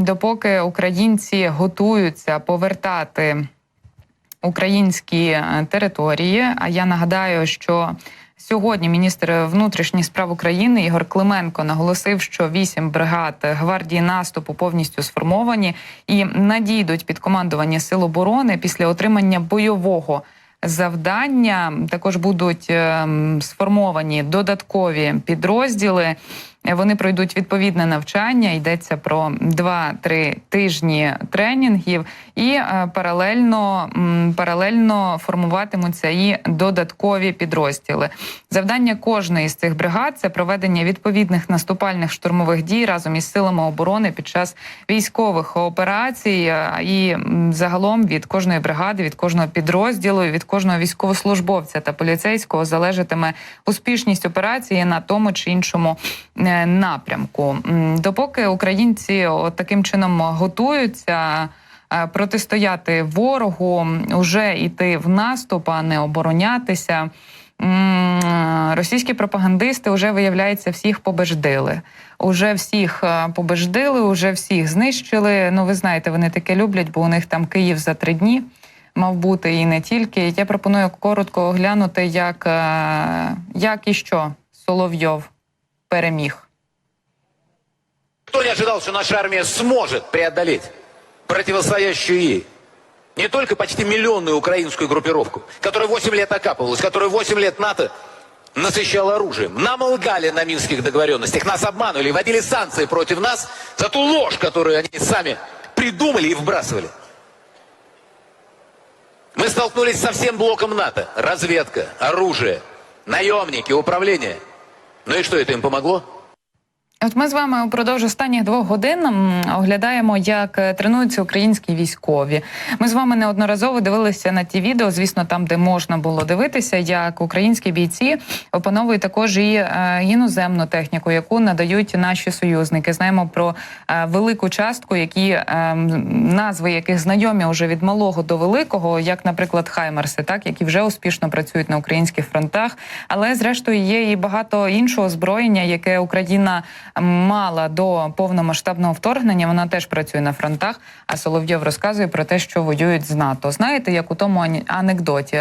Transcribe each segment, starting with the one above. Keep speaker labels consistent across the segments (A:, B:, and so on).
A: допоки українці готуються повертати українські е, території. А я нагадаю, що сьогодні міністр внутрішніх справ України Ігор Клименко наголосив, що вісім бригад гвардії наступу повністю сформовані і надійдуть під командування сил оборони після отримання бойового. Завдання також будуть ем, сформовані додаткові підрозділи. Вони пройдуть відповідне навчання. Йдеться про 2-3 тижні тренінгів, і е, паралельно, паралельно формуватимуться і додаткові підрозділи. Завдання кожної з цих бригад це проведення відповідних наступальних штурмових дій разом із силами оборони під час військових операцій. е, І загалом від кожної бригади, від кожного підрозділу, від кожного військовослужбовця та поліцейського залежатиме успішність операції на тому чи іншому е, напрямку. Допоки українці от таким чином готуються. е, Протистояти ворогу, вже йти в наступ, а не оборонятися. Російські пропагандисти вже виявляється всіх побеждили. Уже всіх е, побеждили, уже всіх знищили. Ну, ви знаєте, вони таке люблять, бо у них там Київ за три дні мав бути і не тільки. Я пропоную коротко оглянути, як, е, як і що Соловйов переміг.
B: Кто не ожидал, что наша армия сможет преодолеть противостоящую ей не только почти миллионную украинскую группировку, которая 8 лет окапывалась, которая 8 лет НАТО насыщала оружием. Нам лгали на минских договоренностях, нас обманывали, вводили санкции против нас за ту ложь, которую они сами придумали и вбрасывали. Мы столкнулись со всем блоком НАТО. Разведка, оружие, наемники, управление. Ну и что, это им помогло?
A: От ми з вами упродовж останніх двох годин оглядаємо, як е, тренуються українські військові. Ми з вами неодноразово дивилися на ті відео, звісно, там, де можна було дивитися, як українські бійці опановують також і е, іноземну техніку, яку надають наші союзники. Знаємо про е, велику частку, які назви яких знайомі вже від малого до великого, як, наприклад, Хаймерси, так які вже успішно працюють на українських фронтах. Але зрештою є і багато іншого озброєння, яке Україна мала до повномасштабного вторгнення. Вона теж працює на фронтах. А Соловйов розказує про те, що воюють з НАТО. Знаєте, як у тому анекдоті.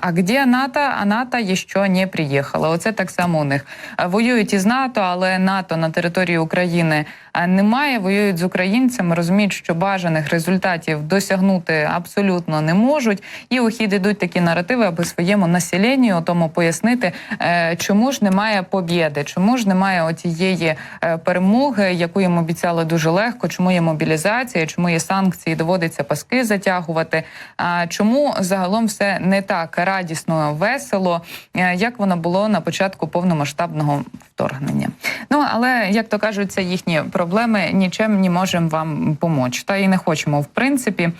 A: А де НАТО? А НАТО ще не приїхала. Оце так само у них воюють із НАТО, але НАТО на території України немає. Воюють з українцями, розуміють, що бажаних результатів досягнути абсолютно не можуть. І у хід ідуть такі наративи, аби своєму населенню тому пояснити, е, чому ж немає побєди, чому ж немає отієї е, перемоги, яку їм обіцяли дуже легко, чому є мобілізація, чому є санкції, доводиться паски затягувати. А чому загалом все не так радісно, весело, е, як воно було на початку повномасштабного вторгнення? Ну але як то кажуть, це їхні проблеми. Нічим не можемо вам помочь. Та і не хочемо в принципі.